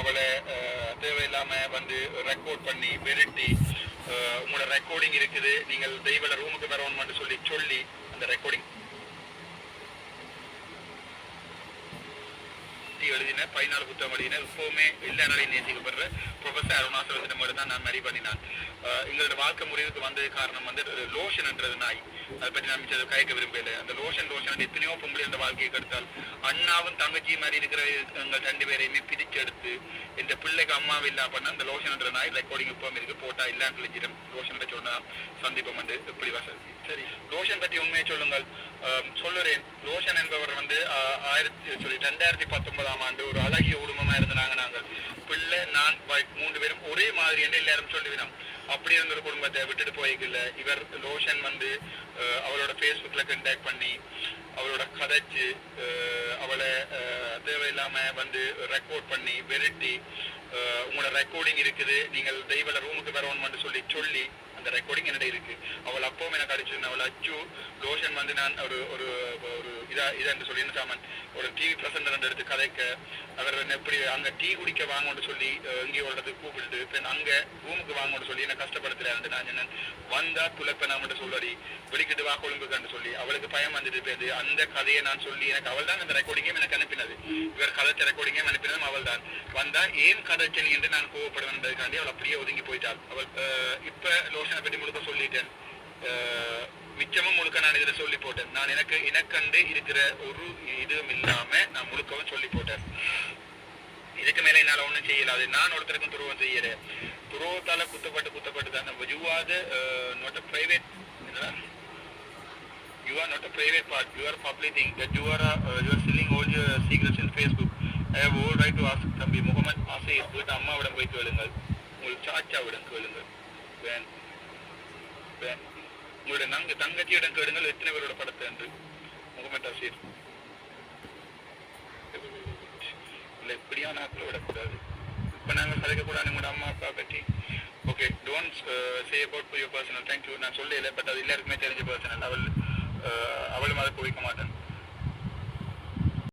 அவளை தேவையில்லாம வந்து ரெக்கார்ட் பண்ணி விரட்டி உங்களோட ரெக்கார்டிங் இருக்குது. நீங்கள் தெய்வல ரூமுக்கு வரணும்னு சொல்லி சொல்லி அந்த ரெக்கார்டிங் எழுதின பதினாலு புத்தகம் எழுதின இப்பவுமே எல்லா நாளையும் நேசிக்கப்படுற ப்ரொஃபசர் அருணாசலத்தினமோடு தான் நான் மறி பண்ணினான். எங்களோட வாழ்க்கை முறைவுக்கு வந்தது காரணம் வந்து லோஷன்ன்றது நாய். அதை பற்றி நான் மிச்சம் கயக்க விரும்பல அந்த லோஷன் லோஷன் எத்தனையோ பொம்பளை அந்த வாழ்க்கையை கெடுத்தால் அண்ணாவும் தங்கச்சி மாதிரி இருக்கிற எங்கள் ரெண்டு பேரையுமே பிரிச்சு எடுத்து இந்த பிள்ளைக்கு அம்மாவும் இல்லா பண்ண அந்த லோஷன்ன்ற நாய் ரெக்கார்டிங் இப்போ இருக்கு. போட்டா இல்லாம சொல்லிச்சிடும் லோஷன் பற்றி ஒன்றா சந்திப்பம் வந்து இப்படி வசதி? சரி லோஷன் பற்றி உண்மையை சொல்லுங்கள். சொல்லுறேன். லோஷன் என்பவர் ஆயிரத்தி சொல்லி ரெண்டாயிரத்தி பத்தொன்பதாம் ஆண்டு ஒரு அழகிய குடும்பமா இருந்தாங்க நாங்கள். பிள்ளை நான் wife மூன்று பேரும் ஒரே மாதிரி என்று எல்லாரும் சொல்லுவினோம். அப்படி இருந்த ஒரு குடும்பத்தை விட்டுட்டு போய்க்கல. இவர் லோஷன் வந்து அவளோட ஃபேஸ்புக்ல கண்டாக்ட் பண்ணி அவளோட கதைச்சு அவளை தேவையில்லாம வந்து ரெக்கார்ட் பண்ணி விரட்டி உங்களோட ரெக்கார்டிங் இருக்குது. நீங்கள் தெய்வல ரூமுக்கு வரணும்னு சொல்லி சொல்லி அந்த ரெக்கார்டிங் என்னிட இருக்கு. அவள் அப்பவும் எனக்கு அடிச்சிருந்தேன் அவள் அச்சு லோஷன் வந்து நான் ஒரு ஒரு இதா இதென்று சொல்லி என்ன சாமான் ஒரு டிவி பிரசன்டர் எடுத்து கதைக்க அவர் எப்படி அங்க டீ குடிக்க வாங்கன்னு சொல்லி இங்கே உள்ளது கூப்பிட்டு பின் அங்க ரூமுக்கு வாங்கன்னு சொல்லி என்ன கஷ்டப்படுத்துறாரு நான் என்ன வந்தா துளைப்ப நான் மட்டும் வெளிக்கிட்டு வா கொழும்புக்கான்னு சொல்லி. அவளுக்கு பயம் வந்துட்டு போயிது அந்த கதையை நான் சொல்லி எனக்கு அவள் தான் அந்த ரெக்கார்டிங்கையும் எனக்கு அனுப்பினது. இவர் கதைச்ச ரெக்கார்டிங்கையும் அனுப்பினதும் அவள் தான். வந்தா ஏன் கதைச்சனி என்று நான் கோவப்படுவேன்றதுக்காண்டி அவள் அப்படியே ஒதுங்கி போயிட்டாள். அவள் இப்ப லோஷனை பற்றி முழுக்க சொல்லிட்டேன். மிச்சமும் முழுக்க நான் இதுல சொல்லி போட்டேன். நான் எனக்கு இனக்கண்டு இருக்கிற ஒரு இதுவும் இல்லாம நான் முழுக்கவும் சொல்லி போட்டேன். இதுக்கு மேல என்னால ஒண்ணும் செய்யலாது நான் ஒருத்தருக்கும் துருவம் செய்யல. துருவத்தால குத்தப்பட்டு குத்தப்பட்டு தான். நம்ம யுவாது not a private you are not a private part. You are public thing that you are uh, you are selling all your secrets in facebook. I have all right to ask தம்பி முகமது ஆசை போயிட்டு அம்மாவிடம் போய் கேளுங்கள். உங்கள் சாச்சாவிடம் கேளுங்கள். Van van உங்களுடைய நங்க தங்கச்சியிடம் கேடுங்கள் எத்தனை பேரோட படத்தை என்று. முகமது அசீர் இல்லை இப்படியான ஆக்களை விடக்கூடாது. இப்போ நாங்கள் கதைக்கக்கூடாது உங்களோட அம்மா அப்பா பற்றி okay don't say about your personal thank you நான் சொல்லல பட் அது எல்லாருக்குமே தெரிஞ்ச பர்சனல் அவள் uh, அவளும் அதை குவிக்க மாட்டேன்.